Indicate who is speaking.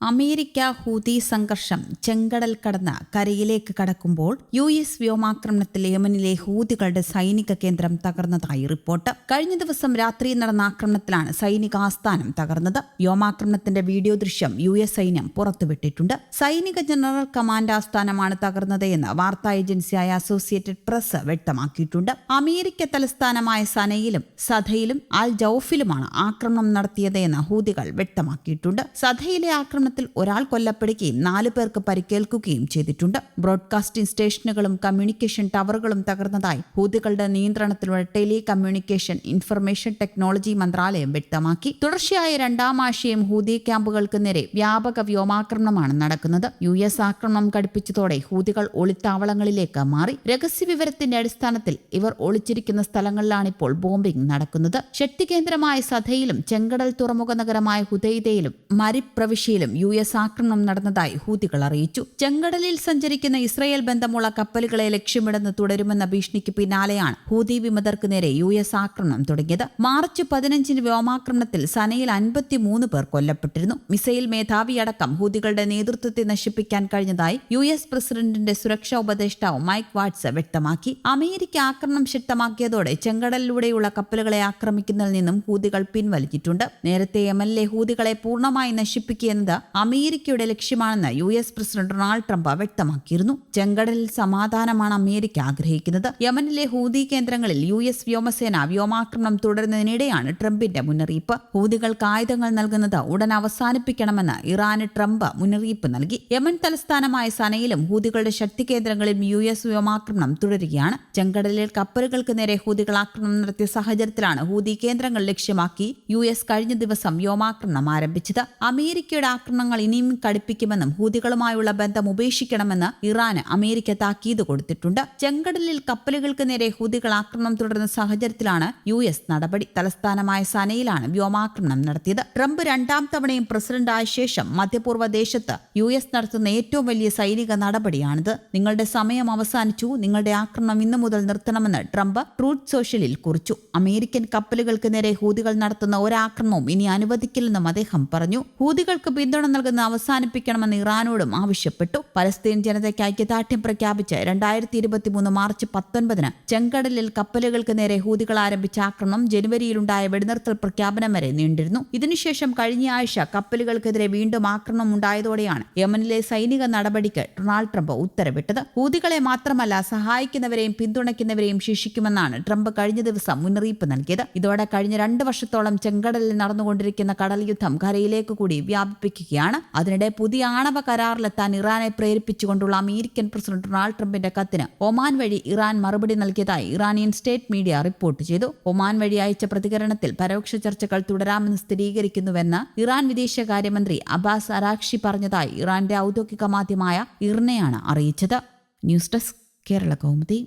Speaker 1: America Houthi സംഘർഷം ചെങ്കടൽ കടന്ന് കരയിലേക്ക് കടക്കുമ്പോൾ യു എസ് വ്യോമാക്രമണത്തിൽ യമനിലെ ഹൂതികളുടെ സൈനിക കേന്ദ്രം തകർന്നതായി റിപ്പോർട്ട്. കഴിഞ്ഞ ദിവസം രാത്രി നടന്ന ആക്രമണത്തിലാണ് സൈനിക ആസ്ഥാനം തകർന്നത്. വ്യോമാക്രമണത്തിന്റെ വീഡിയോ ദൃശ്യം യു എസ് സൈന്യം പുറത്തുവിട്ടിട്ടുണ്ട്. സൈനിക ജനറൽ കമാൻഡ് ആസ്ഥാനമാണ് തകർന്നത് എന്ന് വാർത്താ ഏജൻസിയായ അസോസിയേറ്റഡ് പ്രസ് വ്യക്തമാക്കിയിട്ടുണ്ട്. അമേരിക്ക തലസ്ഥാനമായ സനയിലും സധയിലും അൽ ജൌഫിലുമാണ് ആക്രമണം നടത്തിയതെന്ന് ഹൂതികൾ വ്യക്തമാക്കിയിട്ടുണ്ട്. സധയിലെ ആക്രമണത്തിൽ ഒരാൾ കൊല്ലപ്പെടുകയും നാല് പേർക്ക് പരിക്കേൽക്കുകയും ചെയ്തിട്ടുണ്ട്. ബ്രോഡ്കാസ്റ്റിംഗ് സ്റ്റേഷനുകളും കമ്മ്യൂണിക്കേഷൻ ടവറുകളും തകർന്നതായി ഹൂതികളുടെ നിയന്ത്രണത്തിലുള്ള ടെലി കമ്മ്യൂണിക്കേഷൻ ഇൻഫർമേഷൻ ടെക്നോളജി മന്ത്രാലയം വ്യക്തമാക്കി. തുടർച്ചയായ രണ്ടാം ആഴ്ചയും ഹൂതി ക്യാമ്പുകൾക്ക് നേരെ വ്യാപക വ്യോമാക്രമണമാണ് നടക്കുന്നത്. യു എസ് ആക്രമണം കടുപ്പിച്ചതോടെ ഹൂതികൾ ഒളിത്താവളങ്ങളിലേക്ക് മാറി. രഹസ്യ വിവരത്തിന്റെ അടിസ്ഥാനത്തിൽ ഇവർ ഒളിച്ചിരിക്കുന്ന സ്ഥലങ്ങളിലാണ് ഇപ്പോൾ ബോംബിംഗ് നടക്കുന്നത്. ശക്തി കേന്ദ്രമായ സധയിലും ചെങ്കടൽ തുറമുഖ നഗരമായ ഹുദൈദയിലും മരിബ് പ്രവിശ്യയിലും യു എസ് ആക്രമണം നടന്നതായി ഹൂതികൾ അറിയിച്ചു. ചെങ്കടലിൽ സഞ്ചരിക്കുന്ന ഇസ്രയേൽ ബന്ധമുള്ള കപ്പലുകളെ ലക്ഷ്യമിടുന്ന തുടരുമെന്ന ഭീഷണിക്ക് പിന്നാലെയാണ് ഹൂതി വിമതർക്ക് നേരെ യു എസ് ആക്രമണം തുടങ്ങിയത്. മാർച്ച് പതിനഞ്ചിന് വ്യോമാക്രമണത്തിൽ സനയിൽ അൻപത്തിമൂന്ന് പേർ കൊല്ലപ്പെട്ടിരുന്നു. മിസൈൽ മേധാവിയടക്കം ഹൂതികളുടെ നേതൃത്വത്തെ നശിപ്പിക്കാൻ കഴിഞ്ഞതായി യു എസ് പ്രസിഡന്റിന്റെ സുരക്ഷാ ഉപദേഷ്ടാവ് മൈക്ക് വാട്സ് വ്യക്തമാക്കി. അമേരിക്ക ആക്രമണം ശക്തമാക്കിയതോടെ ചെങ്കടലിലൂടെയുള്ള കപ്പലുകളെ ആക്രമിക്കുന്നതിൽ നിന്നും ഹൂതികൾ പിൻവലിച്ചിട്ടുണ്ട്. നേരത്തെ എം എൽ എ ഹൂതികളെ പൂർണമായി നശിപ്പിക്കുകയെന്നത് അമേരിക്കയുടെ ലക്ഷ്യമാണെന്ന് U S president Donald Trump വ്യക്തമാക്കിയിരുന്നു. ചെങ്കടലിൽ സമാധാനമാണ് അമേരിക്ക ആഗ്രഹിക്കുന്നത്. യമനിലെ ഹൂതി കേന്ദ്രങ്ങളിൽ യു എസ് വ്യോമസേന വ്യോമാക്രമണം തുടരുന്നതിനിടെയാണ് ട്രംപിന്റെ മുന്നറിയിപ്പ്. ഹൂതികൾക്ക് ആയുധങ്ങൾ നൽകുന്നത് ഉടൻ അവസാനിപ്പിക്കണമെന്ന് ഇറാന് ട്രംപ് മുന്നറിയിപ്പ് നൽകി. യമൻ തലസ്ഥാനമായ സനയിലും ഹൂതികളുടെ ശക്തി കേന്ദ്രങ്ങളിലും യു എസ് വ്യോമാക്രമണം തുടരുകയാണ്. ചെങ്കടലിൽ കപ്പലുകൾക്ക് നേരെ ഹൂതികൾ ആക്രമണം നടത്തിയ സാഹചര്യത്തിലാണ് ഹൂതി കേന്ദ്രങ്ങൾ ലക്ഷ്യമാക്കി യു എസ് കഴിഞ്ഞ ദിവസം വ്യോമാക്രമണം ആരംഭിച്ചത്. അമേരിക്കയുടെ ആക്രമണങ്ങൾ ഇനിയും കടുപ്പിക്കുമെന്നും ഹൂതികളുമായുള്ള ബന്ധം ഉപേക്ഷിക്കണമെന്ന് ഇറാന് അമേരിക്ക താക്കീത് കൊടുത്തിട്ടുണ്ട്. ചെങ്കടലിൽ കപ്പലുകൾക്ക് നേരെ ഹൂതികൾ ആക്രമണം തുടരുന്ന സാഹചര്യത്തിലാണ് യു എസ് നടപടി. തലസ്ഥാനമായ സനയിലാണ് വ്യോമാക്രമണം നടത്തിയത്. ട്രംപ് രണ്ടാം തവണയും പ്രസിഡന്റായ ശേഷം മധ്യപൂർവ ദേശത്ത് യു എസ് നടത്തുന്ന ഏറ്റവും വലിയ സൈനിക നടപടിയാണിത്. നിങ്ങളുടെ സമയം അവസാനിച്ചു. നിങ്ങളുടെ ആക്രമണം ഇന്നു മുതൽ നിർത്തണമെന്ന് ട്രംപ് ട്രൂത്ത് സോഷ്യലിൽ കുറിച്ചു. അമേരിക്കൻ കപ്പലുകൾക്ക് നേരെ ഹൂതികൾ നടത്തുന്ന ഒരാക്രമണവും ഇനി അനുവദിക്കില്ലെന്നും അദ്ദേഹം പറഞ്ഞു. ഹൂതികൾക്ക് പിന്തുണ നൽകുന്ന അവസാനിപ്പിക്കണമെന്ന് ഇറാനോടും ആവശ്യപ്പെട്ടു. പലസ്തീൻ ജനതയ്ക്ക് ഐക്യദാർഢ്യം പ്രഖ്യാപിച്ച് രണ്ടായിരത്തി ഇരുപത്തി മൂന്ന് മാർച്ച് പത്തൊൻപതിന് ചെങ്കടലിൽ കപ്പലുകൾക്ക് നേരെ ഹൂതികൾ ആരംഭിച്ച ആക്രമണം ജനുവരിയിലുണ്ടായ വെടിനിർത്തൽ പ്രഖ്യാപനം വരെ നീണ്ടിരുന്നു ഇതിനുശേഷം കഴിഞ്ഞ ആഴ്ച കപ്പലുകൾക്കെതിരെ വീണ്ടും ആക്രമണം ഉണ്ടായതോടെയാണ് യമനിലെ സൈനിക നടപടിക്ക് ഡൊണാൾഡ് ട്രംപ് ഉത്തരവിട്ടത്. ഹൂതികളെ മാത്രമല്ല സഹായിക്കുന്നവരെയും പിന്തുണയ്ക്കുന്നവരെയും ശിക്ഷിക്കുമെന്നാണ് ട്രംപ് കഴിഞ്ഞ ദിവസം മുന്നറിയിപ്പ് നൽകിയത്. ഇതോടെ കഴിഞ്ഞ രണ്ട് വർഷത്തോളം ചെങ്കടലിൽ നടന്നുകൊണ്ടിരിക്കുന്ന കടൽ യുദ്ധം കരയിലേക്ക് കൂടി വ്യാപിപ്പിക്കുകയാണ് അതിനിടെ പുതിയ ആണവ കരാറിലെത്താൻ ഇറാനെ പ്രേരിപ്പിച്ചുകൊണ്ടുള്ള അമേരിക്കൻ പ്രസിഡന്റ് ഡൊണാൾഡ് ട്രംപിന്റെ കത്തിന് ഒമാൻ വഴി ഇറാൻ മറുപടി നൽകിയതായി ഇറാനിയൻ സ്റ്റേറ്റ് മീഡിയ റിപ്പോർട്ട് ചെയ്തു. ഒമാൻ വഴി അയച്ച പ്രതികരണത്തിൽ പരോക്ഷ ചർച്ചകൾ തുടരാമെന്ന് സ്ഥിരീകരിക്കുന്നുവെന്ന് ഇറാൻ വിദേശകാര്യമന്ത്രി അബ്ബാസ് അരാക്ഷി പറഞ്ഞതായി ഇറാന്റെ ഔദ്യോഗിക മാധ്യമമായ ഇർനയാണ് അറിയിച്ചത്. News desk Kerala Kaumudi.